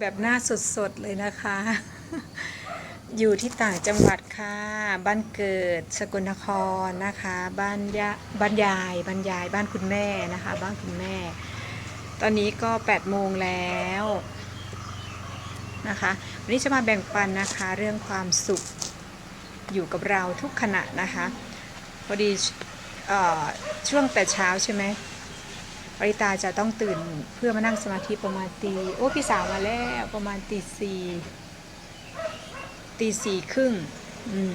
แบบหน้าสดๆเลยนะคะ อยู่ที่ต่างจังหวัดค่ะ บ้านเกิดสกลนครนะคะ บ้านยะบ้านยายบ้านยายบ้านคุณแม่นะคะ บ้านคุณแม่ ตอนนี้ก็8โมงแล้วนะคะวันนี้จะมาแบ่งปันนะคะเรื่องความสุขอยู่กับเราทุกขณะนะคะ พอดีเอ่อช่วงแต่เช้าใช่ไหม ปริตาจะต้องตื่นเพื่อมานั่งสมาธิประมาณตีโอ้พี่สาวมาแล้วประมาณตีสี่ตีสี่ครึ่งอืม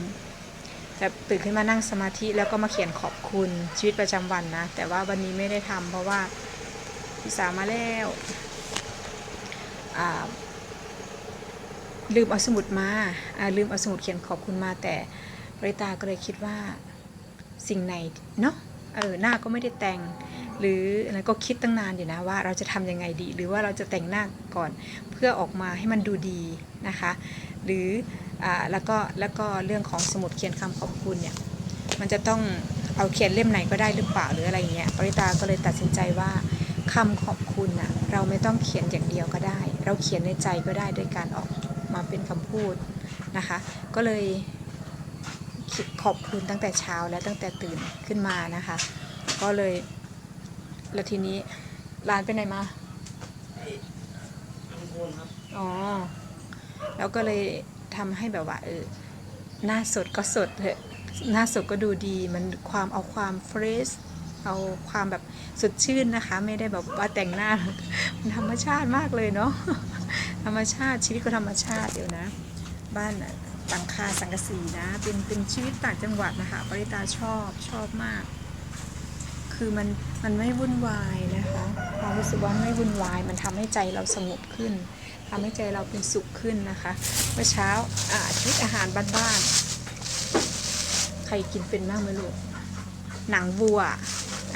จะตื่นขึ้นมานั่งสมาธิแล้วก็มาเขียนขอบคุณชีวิตประจำวันนะ แต่ว่าวันนี้ไม่ได้ทำเพราะว่าพี่สาวมาแล้วลืมเอาสมุดมาอ่าลืมเอาสมุดเขียนขอบคุณมาแต่ปริตาก็เลยคิดว่าสิ่งไหนเนาะเออหน้าก็ไม่ได้แต่ง หรืออะไรก็คิดตั้งนานอยู่นะว่าเราจะทำยังไงดี หรือว่าเราจะแต่งหน้าก่อนเพื่อออกมาให้มันดูดีนะคะ หรืออแล้วก็แล้วก็เรื่องของสมุดเขียนคำขอบคุณเนี่ยมันจะต้องเอาเขียนเล่มไหนก็ได้หรือเปล่าหรืออะไรเงี้ยปริตาก็เลยตัดสินใจว่าคำขอบคุณน่ะเราไม่ต้องเขียนอย่างเดียวก็ได้ เราเขียนในใจก็ได้ด้วยการออกมาเป็นคำพูดนะคะ ก็เลยขอบคุณตั้งแต่เช้าและตั้งแต่ตื่นขึ้นมานะคะ ก็เลย แล้วทีนี้ร้านไปไหนมาอ๋อ แล้วก็เลยทำให้แบบว่า เออ หน้าสดก็สดเถอะหน้าสดก็ดูดี มันความเอาความเฟรช เอาความแบบสดชื่นนะคะ ไม่ได้แบบว่าแต่งหน้า มันธรรมชาติมากเลยเนาะ ธรรมชาติชีวิตก็ธรรมชาติเดี๋ยวนะ บ้านน่ะหลังคาสังกสีนะ เป็นเป็นชีวิตต่างจังหวัดนะคะ ปริตาชอบชอบมาก คือมันมันไม่วุ่นวายนะคะความรู้สึกว่าไม่วุ่นวาย มันทำให้ใจเราสงบขึ้นทำให้ใจเราเป็นสุขขึ้นนะคะเมื่อเช้าอ่าชีวิตอาหารบ้านๆใครกินเป็นบ้างไหมลูกหนังบัว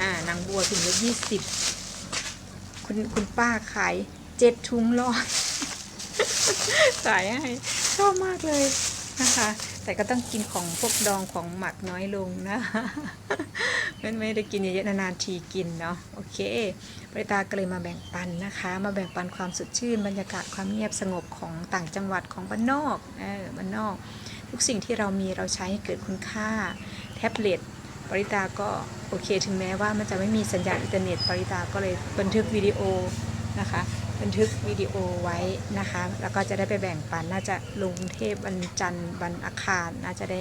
อ่าหนังบัวถุงละยี่สิบคุณคุณป้าขายเจ็ดถุงร้อยขายให้ชอบมากเลยนะคะ แต่ก็ต้องกินของพวกดองของหมักน้อยลงนะไม่ไม่ได้กินเยอะๆนานๆทีกินเนาะโอเคปริตาก็เลยมาแบ่งปันนะคะ มาแบ่งปันความสดชื่น บรรยากาศความเงียบสงบของต่างจังหวัดของบ้านนอกเออบ้านนอก ทุกสิ่งที่เรามีเราใช้ให้เกิดคุณค่า แท็บเล็ตปริตาก็โอเคถึงแม้ว่ามันจะไม่มีสัญญาณอินเทอร์เน็ตปริตาก็เลยบันทึกวิดีโอนะคะ บันทึกวิดีโอไว้นะคะ แล้วก็จะได้ไปแบ่งปันน่าจะลุงเทพวันจันทร์วันอังคารน่าจะได้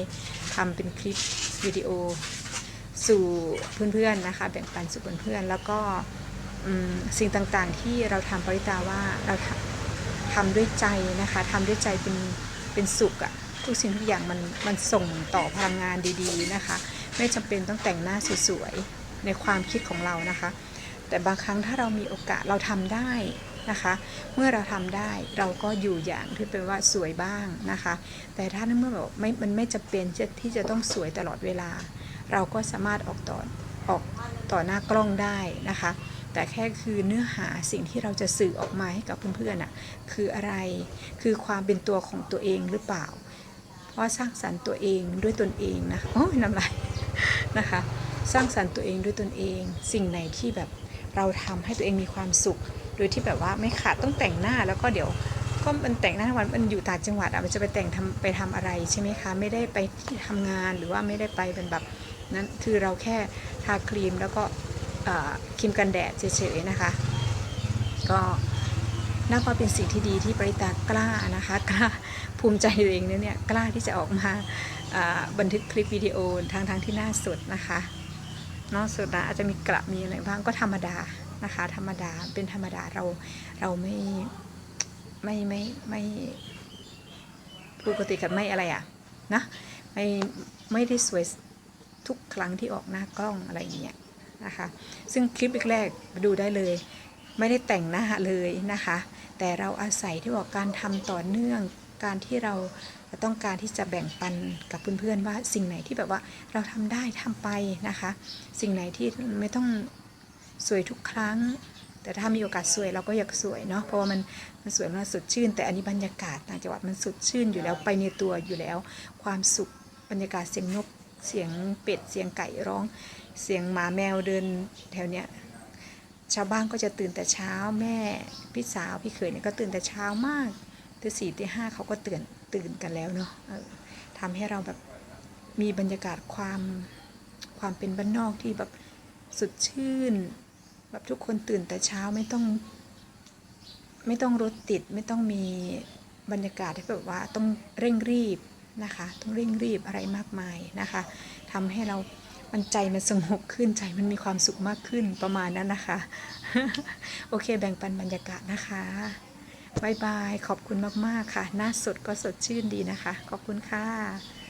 ทำเป็นคลิปวิดีโอสู่เพื่อนๆนะคะ แบ่งปันสู่เพื่อนๆแล้วก็สิ่งต่างๆที่เราทำปริตาว่าเราทำทำด้วยใจนะคะทำด้วยใจเป็นเป็นสุขอะทุกสิ่งทุกอย่างมันมันส่งต่อพลังงานดีๆนะคะ ไม่จำเป็นต้องแต่งหน้าสวยๆในความคิดของเรานะคะ แต่บางครั้งถ้าเรามีโอกาสเราทำได้ นะคะ เมื่อเราทำได้เราก็อยู่อย่างที่เป็นว่าสวยบ้างนะคะ แต่ถ้าเมื่อแบบไม่มันไม่จำเป็นที่ที่จะต้องสวยตลอดเวลา เราก็สามารถออกต่อออกต่อหน้ากล้องได้นะคะ แต่แค่คือเนื้อหาสิ่งที่เราจะสื่อออกมาให้กับเพื่อนๆน่ะคืออะไรคือความเป็นตัวของตัวเองหรือเปล่า เพราะสร้างสรรค์ตัวเองด้วยตนเองนะโอ้ยน้ำลายนะคะ สร้างสรรค์ตัวเองด้วยตนเอง สิ่งไหนที่แบบ เราทำให้ตัวเองมีความสุข โดยที่แบบว่าไม่ขาดต้องแต่งหน้าแล้วก็เดี๋ยวก็มันแต่งหน้าวันมันอยู่ต่างจังหวัดอะมันจะไปแต่งทำไปทำอะไรใช่ไหมคะ ไม่ได้ไปที่ทำงานหรือว่าไม่ได้ไปเป็นแบบนั้นคือเราแค่ทาครีมแล้วก็ครีมกันแดดเฉยๆนะคะ ก็นับว่าเป็นสิ่งที่ดีที่ปริตากล้านะคะกล้าภูมิใจตัวเองเนี่ยกล้าที่จะออกมาบันทึกคลิปวิดีโอทางทางๆที่น่าสุดนะคะ เนอกสุดนะอาจจะมีกระมีอะไรบ้างก็ธรรมดานะคะ ธรรมดาเป็นธรรมดาเราเราไม่ไม่ไม่ไม่ปกติกับไม่อะไรอะนะไม่ไม่ได้สวยทุกครั้งที่ออกหน้ากล้องอะไรอย่างเงี้ยนะคะ ซึ่งคลิปแรกๆดูได้เลย ไม่ได้แต่งหน้าเลยนะคะ แต่เราอาศัยที่บอกการทำต่อเนื่อง การที่เราต้องการที่จะแบ่งปันกับเพื่อนๆว่าสิ่งไหนที่แบบว่าเราทำได้ทำไปนะคะ สิ่งไหนที่ไม่ต้องสวยทุกครั้ง แต่ถ้ามีโอกาสสวยเราก็อยากสวยเนาะเพราะว่ามันมันสวยมันสดชื่น แต่อันนี้บรรยากาศต่างจังหวัดมันสดชื่นอยู่แล้วไปในตัวอยู่แล้ว ความสุขบรรยากาศเสียงนกเสียงเป็ดเสียงไก่ร้อง เสียงหมาแมวเดินแถวเนี้ยชาวบ้านก็จะตื่นแต่เช้าแม่พี่สาวพี่เขยเนี่ยก็ตื่นแต่เช้ามาก ตีสี่ตีห้าเขาก็ตื่นตื่นกันแล้วเนาะทำให้เราแบบมีบรรยากาศความความเป็นบ้านนอกที่แบบสดชื่น แบบทุกคนตื่นแต่เช้าไม่ต้อง ไม่ต้องรถติดไม่ต้องมีบรรยากาศที่แบบว่าต้องเร่งรีบนะคะ ต้องเร่งรีบอะไรมากมายนะคะทำให้เรามันใจมันสงบขึ้นใจมันมีความสุขมากขึ้นประมาณนั้นนะคะ โอเคแบ่งปันบรรยากาศนะคะ บายบาย ขอบคุณมาก ๆ ค่ะ หน้าสดก็สดชื่นดีนะคะ ขอบคุณค่ะ